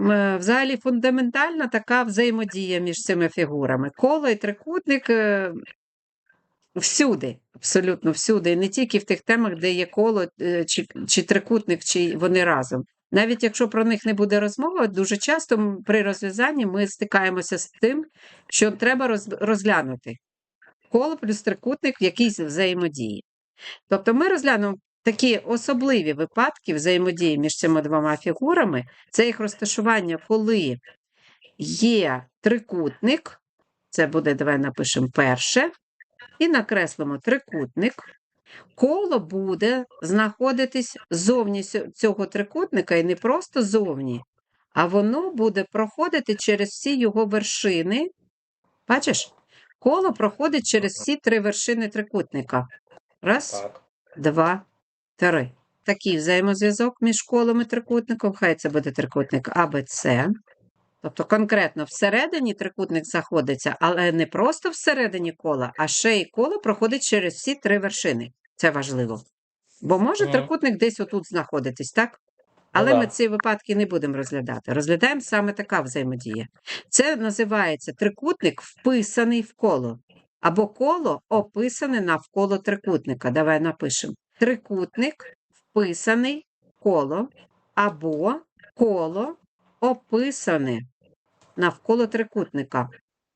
м, взагалі фундаментальна така взаємодія між цими фігурами. Коло і трикутник е, всюди, абсолютно всюди, і не тільки в тих темах, де є коло е, чи, чи трикутник, чи вони разом. Навіть якщо про них не буде розмови, дуже часто при розв'язанні ми стикаємося з тим, що треба розглянути коло плюс трикутник в якійсь взаємодії. Тобто ми розглянемо такі особливі випадки взаємодії між цими двома фігурами, це їх розташування, коли є трикутник, це буде, давай напишемо перше, і накреслимо трикутник. Коло буде знаходитись зовні цього трикутника, і не просто зовні, а воно буде проходити через всі його вершини. Бачиш? Коло проходить через всі три вершини трикутника. Раз, Так. два, три. Такий взаємозв'язок між колом і трикутником. Хай це буде трикутник АБЦ. Тобто конкретно всередині трикутник знаходиться, але не просто всередині кола, а ще й коло проходить через всі три вершини. Це важливо. Бо може Мгм. трикутник десь отут знаходитись, так? Ну Але ми ці випадки не будемо розглядати. Розглядаємо саме така взаємодія. Це називається трикутник, вписаний в коло, або коло описане навколо трикутника. Давай напишемо. Трикутник, вписаний коло, або коло описане навколо трикутника.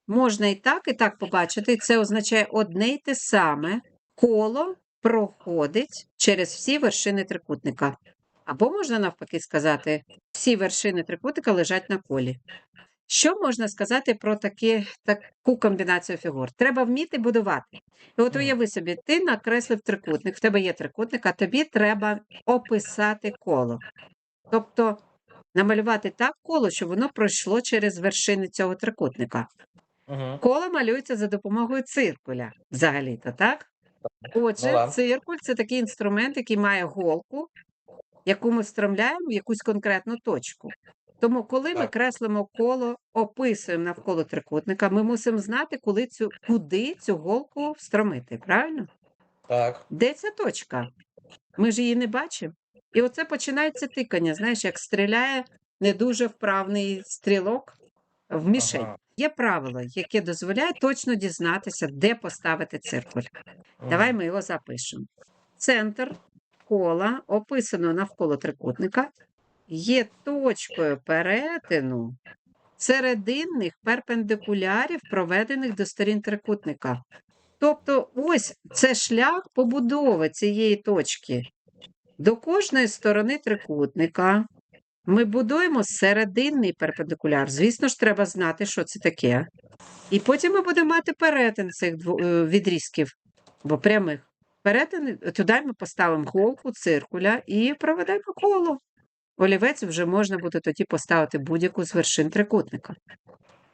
Можна і так, і так побачити. Це означає одне й те саме. Коло проходить через всі вершини трикутника. Або можна навпаки сказати, всі вершини трикутника лежать на колі. Що можна сказати про такі, таку комбінацію фігур? Треба вміти будувати. І от уяви собі, ти накреслив трикутник, в тебе є трикутник, а тобі треба описати коло. Тобто намалювати так коло, щоб воно пройшло через вершини цього трикутника. Угу. Коло малюється за допомогою циркуля, взагалі-то, так? Отже, Ну циркуль це такий інструмент, який має голку, яку ми встромляємо в якусь конкретну точку. Тому, коли ми креслимо коло, описуємо навколо трикутника, ми мусимо знати, коли цю, куди цю голку встромити, правильно? Так. Де ця точка? Ми ж її не бачимо. І оце починається тикання, знаєш, як стріляє не дуже вправний стрілок в мішень. Ага. Є правило, яке дозволяє точно дізнатися, де поставити циркуль. Давай ми його запишемо. Центр кола, описано навколо трикутника, є точкою перетину серединних перпендикулярів, проведених до сторін трикутника. Тобто, ось це шлях побудови цієї точки. До кожної сторони трикутника ми будуємо серединний перпендикуляр. Звісно ж, треба знати, що це таке. І потім ми будемо мати перетин цих е, відрізків, бо прямих. Перетин, туди ми поставимо голку циркуля і проведемо коло. Олівець вже можна буде тоді поставити будь-яку з вершин трикутника.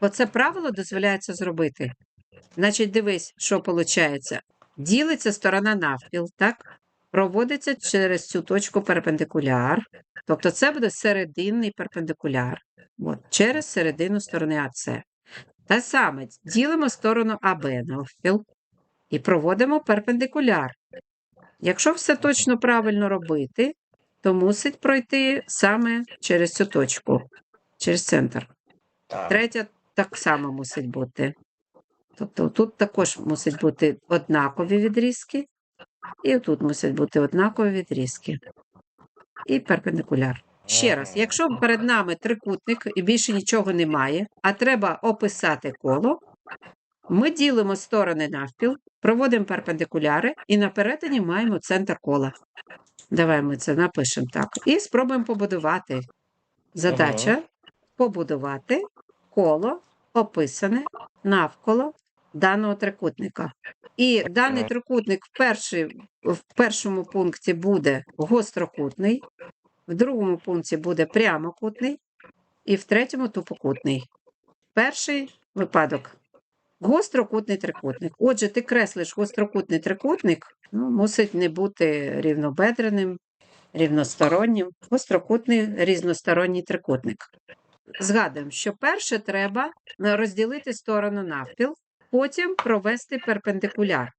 Оце правило дозволяється зробити. Значить, дивись, що виходить. Ділиться сторона навпіл, так? Проводиться через цю точку перпендикуляр. Тобто це буде серединний перпендикуляр. От, через середину сторони АЦ. Те саме ділимо сторону АБ навпіл і проводимо перпендикуляр. Якщо все точно правильно робити, то мусить пройти саме через цю точку, через центр. Так. Третя так само мусить бути. Тобто тут також мусять бути однакові відрізки, і тут мусять бути однакові відрізки. І перпендикуляр. Ще раз, якщо перед нами трикутник і більше нічого немає, а треба описати коло, ми ділимо сторони навпіл, проводимо перпендикуляри і на перетині маємо центр кола. Давай ми це напишемо так. І спробуємо побудувати. Задача побудувати коло описане навколо даного трикутника. І даний трикутник в, перший, в першому пункті буде гострокутний, в другому пункті буде прямокутний, і в третьому тупокутний. Перший випадок гострокутний трикутник. Отже, ти креслиш гострокутний трикутник, ну, мусить не бути рівнобедреним, рівностороннім, гострокутний різносторонній трикутник. Згадуємо, що перше треба розділити сторону навпіл, потім провести перпендикуляр.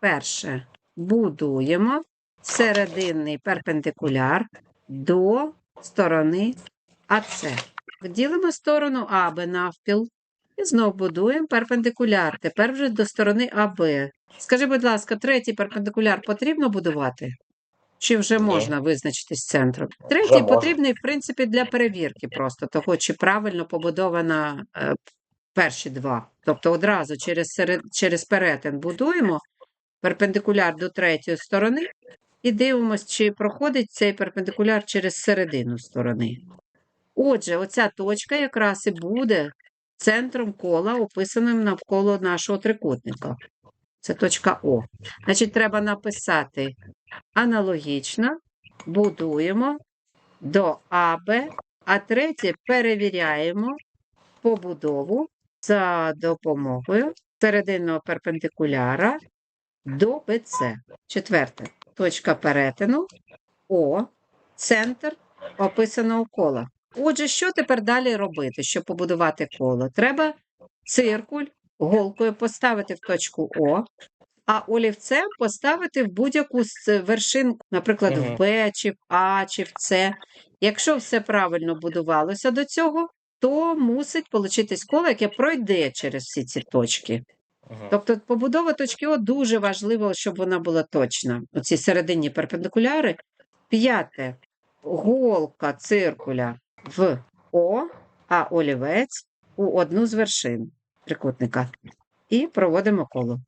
Перше будуємо серединний перпендикуляр до сторони АС. Ділимо сторону АБ навпіл і знов будуємо перпендикуляр. Тепер вже до сторони АБ. Скажи, будь ласка, третій перпендикуляр потрібно будувати? Чи вже Ні. можна визначитись з центром? Третій потрібний, в принципі, для перевірки просто того, чи правильно побудована е, перші два. Тобто одразу через, серед, через перетин будуємо перпендикуляр до третьої сторони і дивимося, чи проходить цей перпендикуляр через середину сторони. Отже, оця точка якраз і буде центром кола, описаним навколо нашого трикутника. Це точка О. Значить, треба написати аналогічно, будуємо до АБ, а третє перевіряємо побудову за допомогою серединного перпендикуляра до БЦ. Четверте. Точка перетину О, центр описаного кола. Отже, що тепер далі робити, щоб побудувати коло? Треба циркуль голкою поставити в точку О, а олівцем поставити в будь-яку з вершин, наприклад, в Б, чи в А, чи в С. Якщо все правильно будувалося до цього, то мусить получитись коло, яке пройде через всі ці точки. Мгм. Тобто побудова точки О дуже важливо, щоб вона була точна. Оці серединні перпендикуляри. П'яте. Голка циркуля в О, а олівець у одну з вершин трикутника. І проводимо коло.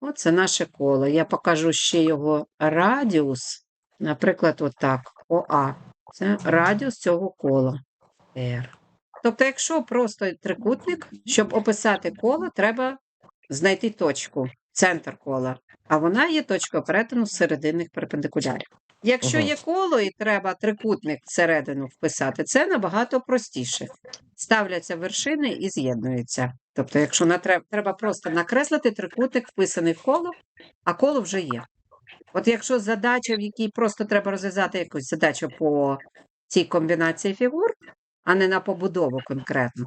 Оце наше коло. Я покажу ще його радіус. Наприклад, отак. ОА. Це радіус цього кола. R. Тобто, якщо просто трикутник, щоб описати коло, треба знайти точку, центр кола. А вона є точкою перетину серединних перпендикулярів. Якщо є коло і треба трикутник всередину вписати, це набагато простіше. Ставляться вершини і з'єднуються. Тобто, якщо на треб- треба просто накреслити трикутник, вписаний в коло, а коло вже є. От якщо задача, в якій просто треба розв'язати якусь задачу по цій комбінації фігур, а не на побудову конкретно,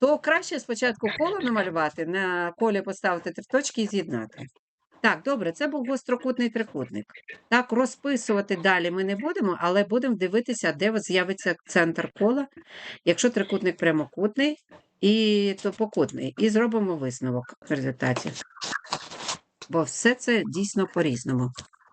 то краще спочатку коло намалювати, на колі поставити три точки і з'єднати. Так, добре, це був гострокутний трикутник. Так, розписувати далі ми не будемо, але будемо дивитися, де з'явиться центр кола, якщо трикутник прямокутний і топокутний. І зробимо висновок в результаті. Бо все це дійсно по-різному.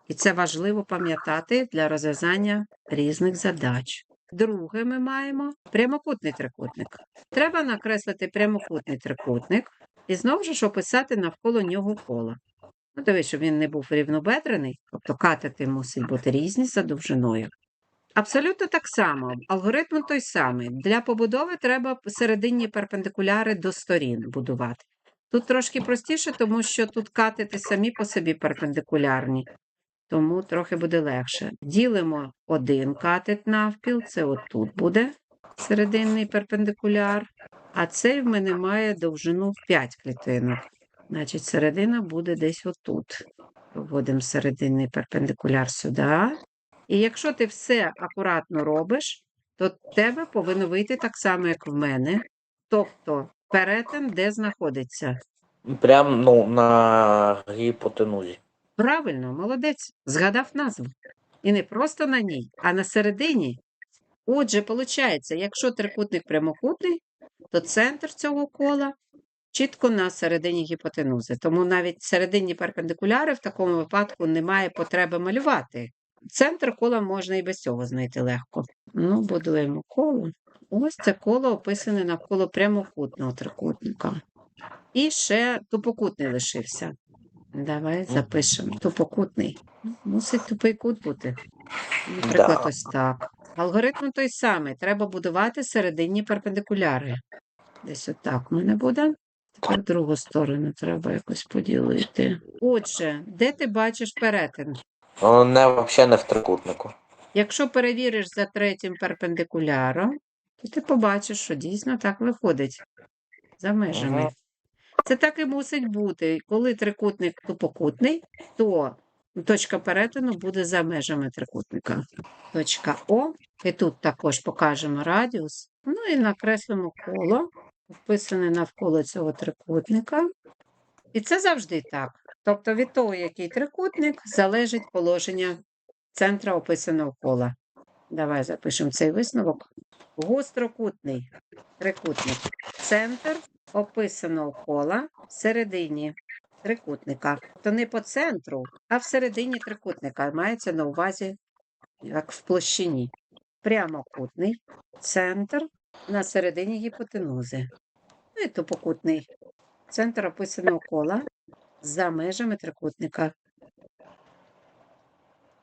І це важливо пам'ятати для розв'язання різних задач. Друге, ми маємо прямокутний трикутник. Треба накреслити прямокутний трикутник і знову ж описати навколо нього коло. Ну, щоб він не був рівнобедрений, тобто катети мусять бути різні за довжиною. Абсолютно так само. Алгоритм той самий. Для побудови треба серединні перпендикуляри до сторін будувати. Тут трошки простіше, тому що тут катети самі по собі перпендикулярні, тому трохи буде легше. Ділимо один катет навпіл, це отут буде серединний перпендикуляр, а цей в мене має довжину в 5 клітинок. Значить, середина буде десь отут. Вводимо серединний перпендикуляр сюди. І якщо ти все акуратно робиш, то тебе повинно вийти так само, як в мене. Тобто перетин де знаходиться. Прям ну, на гіпотенузі. Правильно, молодець, згадав назву. І не просто на ній, а на середині. Отже, виходить, якщо трикутник прямокутний, то центр цього кола чітко на середині гіпотенузи. Тому навіть серединні перпендикуляри в такому випадку немає потреби малювати. Центр кола можна і без цього знайти легко. Ну, будуємо коло. Ось це коло описане навколо прямокутного трикутника. І ще тупокутний лишився. Давай запишемо. Тупокутний. Мусить тупий кут бути. Наприклад, Да. ось так. Алгоритм той самий. Треба будувати серединні перпендикуляри. Десь отак у мене буде. Тепер другу сторону треба якось поділити. Отже, де ти бачиш перетин? Ну, не взагалі не в трикутнику. Якщо перевіриш за третім перпендикуляром, то ти побачиш, що дійсно так виходить за межами. Це так і мусить бути. Коли трикутник тупокутний, то точка перетину буде за межами трикутника. Точка О. І тут також покажемо радіус. Ну і накреслимо коло, вписане навколо цього трикутника. І це завжди так. Тобто від того, який трикутник, залежить положення центра описаного кола. Давай запишемо цей висновок. Гострокутний трикутник. Центр описаного кола всередині трикутника. То не по центру, а всередині трикутника. Мається на увазі як в площині. Прямокутний центр на середині гіпотенузи. Ну і тупокутний центр описаного кола за межами трикутника.